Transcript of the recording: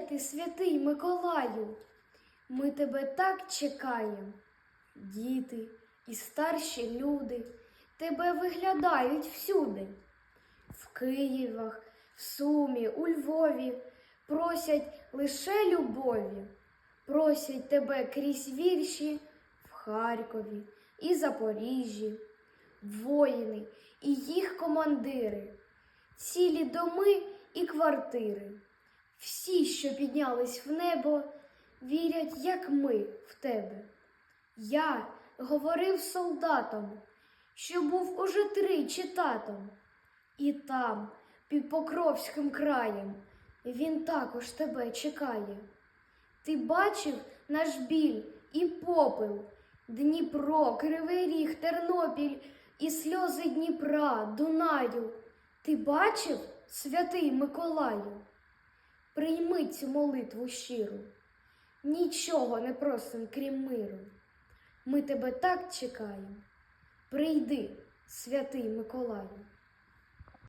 Ти, святий Миколаю? Ми тебе так чекаємо. Діти і старші люди тебе виглядають всюди. В Києвах, в Сумі, у Львові просять лише любові, просять тебе крізь вірші в Харкові і Запоріжжі, воїни і їх командири, цілі доми і квартири. Всі, що піднялись в небо, вірять, як ми в тебе. Я говорив солдатам, що був уже тричі татом, і там, під Покровським краєм, він також тебе чекає. Ти бачив наш біль і попел, Дніпро, Кривий Ріг, Тернопіль і сльози Дніпра, Дунаю. Ти бачив, святий Миколаю? Прийми цю молитву щиру, нічого не просим, крім миру. Ми тебе так чекаємо. Прийди, святий Миколаю.